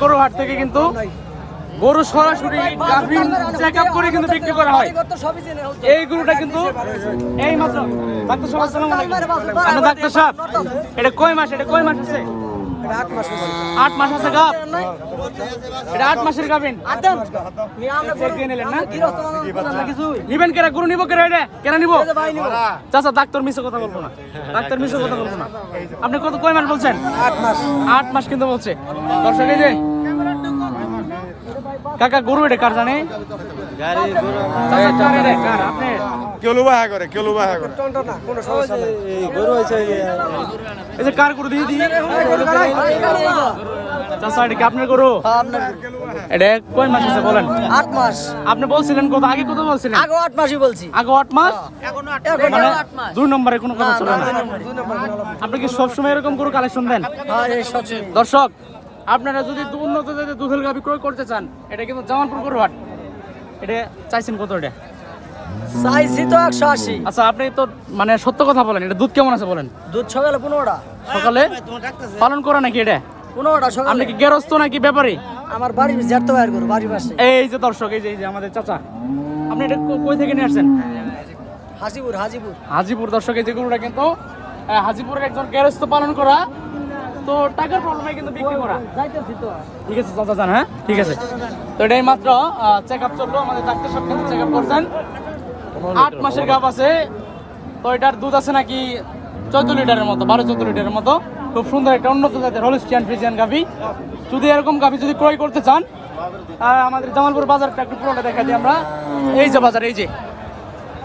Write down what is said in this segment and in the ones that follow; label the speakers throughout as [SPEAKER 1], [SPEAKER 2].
[SPEAKER 1] গরু হাট থেকে কিন্তু গরু সরাসরি গাভিন চেক আপ করে কিন্তু বিক্রি করা হয়। এই গরুটা কিন্তু এই মাত্র ডাক্তার সাহেব আসসালামু আলাইকুম। আপনি ডাক্তার সাহেব এটা কয় মাস এটা কয় মাস আছে? আট মাস আছে। গাব? এটা আট মাসের নিবেন কেরা? গরু নিব কেরা এটা? কেরা নিব? চাচা ডাক্তার মিশে কথা বলব না। ডাক্তার মিশে কথা বলব না। আপনি কত কয় মাস বলছেন? আট মাস। আট মাস কিন্তু বলছে। দর্শক এই যে কাকা গরু এটা কার জানে? কার এটা? কার? আপনি?
[SPEAKER 2] কেলু বাহা করে কেলু বাহা করে।
[SPEAKER 1] এই যে কার গরু দিয়ে দিয়ে চাচা এটা কি আপনার গরু? এটা কয় মাস আছে বলেন?
[SPEAKER 3] আট মাস।
[SPEAKER 1] আপনি বলছিলেন কত আগে কত বলছিলেন?
[SPEAKER 3] আগে আট মাসই বলছি।
[SPEAKER 1] আগে আট মাস? মানে দুই নম্বরে কোনো কথা চলে না আপনি কি সবসময় এরকম গরু কালেকশন দেন?
[SPEAKER 3] হ্যাঁ
[SPEAKER 1] দর্শক আপনারা যদি উন্নত জাতের দুধের গাভি ক্রয় করতে চান এটা কিন্তু জামালপুর গরু এটা চাইছেন কত এটা?
[SPEAKER 3] চাইছি তো একশো আশি।
[SPEAKER 1] আচ্ছা আপনি তো মানে সত্য কথা বলেন এটা দুধ কেমন আছে বলেন?
[SPEAKER 3] দুধ সকালে পনেরোটা।
[SPEAKER 1] সকালে? পালন করা নাকি এটা?
[SPEAKER 3] পনেরোটা
[SPEAKER 1] আপনি কি গেরস্ত নাকি ব্যাপারী?
[SPEAKER 3] আমার বাড়ির জ্যাঠতো বাইর করো বাড়ির পাশে।
[SPEAKER 1] এই যে দর্শক এই যে এই যে আমাদের চাচা আপনি এটা কই থেকে নিয়ে আসছেন?
[SPEAKER 3] হাজিপুর হাজিপুর।
[SPEAKER 1] হাজিপুর দর্শক এই যে গরুটা কিন্তু হাজিপুরের একজন গেরস্ত পালন করা তো টাকার প্রবলেমে কিন্তু বিক্রি করা।
[SPEAKER 3] যাইতেছি তো।
[SPEAKER 1] ঠিক আছে চাচা যান হ্যাঁ? ঠিক আছে। তো এটাই মাত্র চেক আপ চলল আমাদের ডাক্তার সাহেব কিন্তু চেক আপ করছেন। আট মাসের গাপ আছে। তো এটার দুধ আছে নাকি চোদ্দ লিটারের মতো বারো চোদ্দ লিটারের মতো। খুব সুন্দর একটা উন্নত জাতের হলিস্টিয়ান ফ্রিজিয়ান গাভি। যদি এরকম গাভি যদি ক্রয় করতে চান আহ, আমাদের জামালপুর বাজারটা একটু পুরোটা দেখা দিই আমরা। এই যে বাজার এই যে।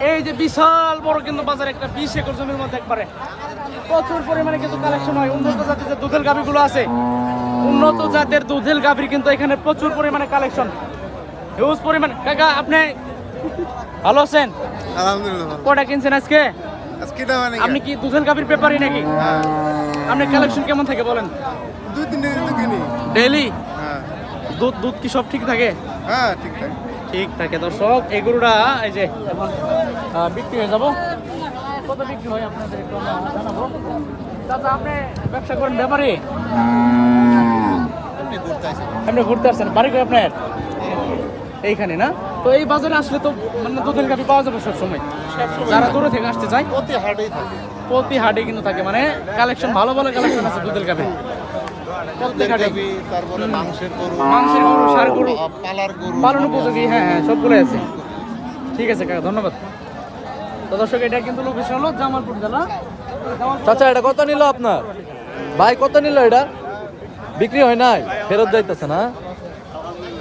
[SPEAKER 1] এই যে বিশাল বড় কিন্তু বাজার একটা বিশ একর জমির মধ্যে একবারে প্রচুর পরিমাণে কিন্তু কালেকশন হয়। উন্নত জাতের যে দুধের গাভিগুলো আছে উন্নত জাতের দুধের গাভির কিন্তু এখানে প্রচুর পরিমাণে কালেকশন হিউজ পরিমাণ। কাকা আপনি ভালো আছেন?
[SPEAKER 2] আলহামদুলিল্লাহ।
[SPEAKER 1] কটা কিনছেন আজকে?
[SPEAKER 2] মানে
[SPEAKER 1] আপনি কি? দুধের গাভির পেপারই নাকি?
[SPEAKER 2] হ্যাঁ।
[SPEAKER 1] আপনার কালেকশন কেমন থাকে বলেন?
[SPEAKER 2] দুই তিন
[SPEAKER 1] ডেইলি
[SPEAKER 2] হ্যাঁ।
[SPEAKER 1] দুধ দুধ কি সব ঠিক থাকে?
[SPEAKER 2] হ্যাঁ ঠিকঠাক
[SPEAKER 1] ঠিক থাকে দর্শক। এই গরুটা এই যে এখন বিক্রি হয়ে যাব। কত বিক্রি হয় আপনাদের একটু জানাব। আপনি ব্যবসা করেন ব্যাপারে? আপনি ঘুরতে আসছেন। বাড়ি করে আপনার? এইখানে না? তো এই বাজারে আসলে তো মানে দুধের গাভি পাওয়া যাবে সব সময় যারা দূরে থেকে আসতে চায়
[SPEAKER 2] প্রতি হাটেই থাকে।
[SPEAKER 1] প্রতি হাটে কিন্তু থাকে। মানে কালেকশন ভালো ভালো কালেকশন আছে দুধের গাভি প্রত্যেক
[SPEAKER 2] তারপরে মাংসের গরু
[SPEAKER 1] মাংসের গরু সার গরু
[SPEAKER 2] পালার গরু
[SPEAKER 1] পালন উপযোগী হ্যাঁ হ্যাঁ আছে। ঠিক আছে কাকা ধন্যবাদ। তো দর্শক এটা কিন্তু লোকেশন হলো জামালপুর জেলা।
[SPEAKER 4] চাচা এটা কত নিল আপনার? ভাই কত নিল এটা? বিক্রি হয় নাই? ফেরত যাইতেছে না?